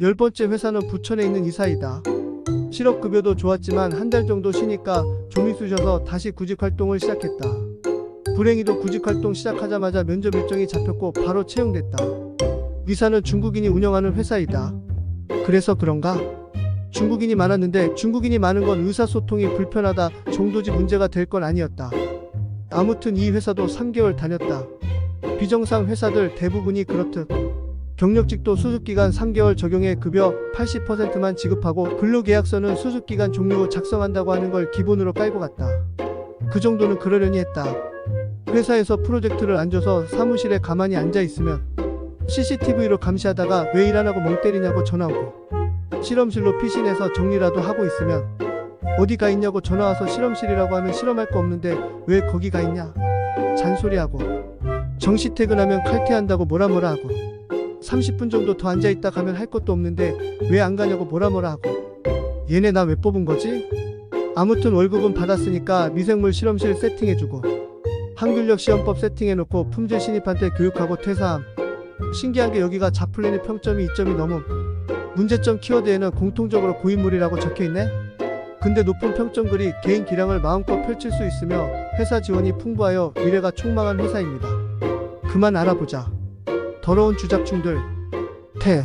열 번째 회사는 부천에 있는 이사이다. 실업급여도 좋았지만 한 달 정도 쉬니까 좀이 쑤셔서 다시 구직 활동을 시작했다. 불행히도 구직 활동 시작하자마자 면접 일정이 잡혔고 바로 채용됐다. 이사는 중국인이 운영하는 회사이다. 그래서 그런가? 중국인이 많았는데 중국인이 많은 건 의사소통이 불편하다 정도지 문제가 될 건 아니었다. 아무튼 이 회사도 3개월 다녔다. 비정상 회사들 대부분이 그렇듯 경력직도 수습기간 3개월 적용해 급여 80%만 지급하고 근로계약서는 수습기간 종료 후 작성한다고 하는 걸 기본으로 깔고 갔다. 그 정도는 그러려니 했다. 회사에서 프로젝트를 안 줘서 사무실에 가만히 앉아 있으면 CCTV로 감시하다가 왜 일 안 하고 멍 때리냐고 전화 오고 실험실로 피신해서 정리라도 하고 있으면 어디 가 있냐고 전화 와서 실험실이라고 하면 실험할 거 없는데 왜 거기 가 있냐 잔소리하고 정시 퇴근하면 칼퇴한다고 뭐라 뭐라 하고 30분 정도 더 앉아 있다 가면 할 것도 없는데 왜 안 가냐고 뭐라 뭐라 하고. 얘네 나 왜 뽑은 거지? 아무튼 월급은 받았으니까 미생물 실험실 세팅해주고 한균력 시험법 세팅해놓고 품질 신입한테 교육하고 퇴사함. 신기한 게 여기가 자플랜의 평점이 2점이 넘음. 문제점 키워드에는 공통적으로 고인물이라고 적혀있네? 근데 높은 평점 글이 개인 기량을 마음껏 펼칠 수 있으며 회사 지원이 풍부하여 미래가 촉망한 회사입니다. 그만 알아보자 더러운 주작충들 퇴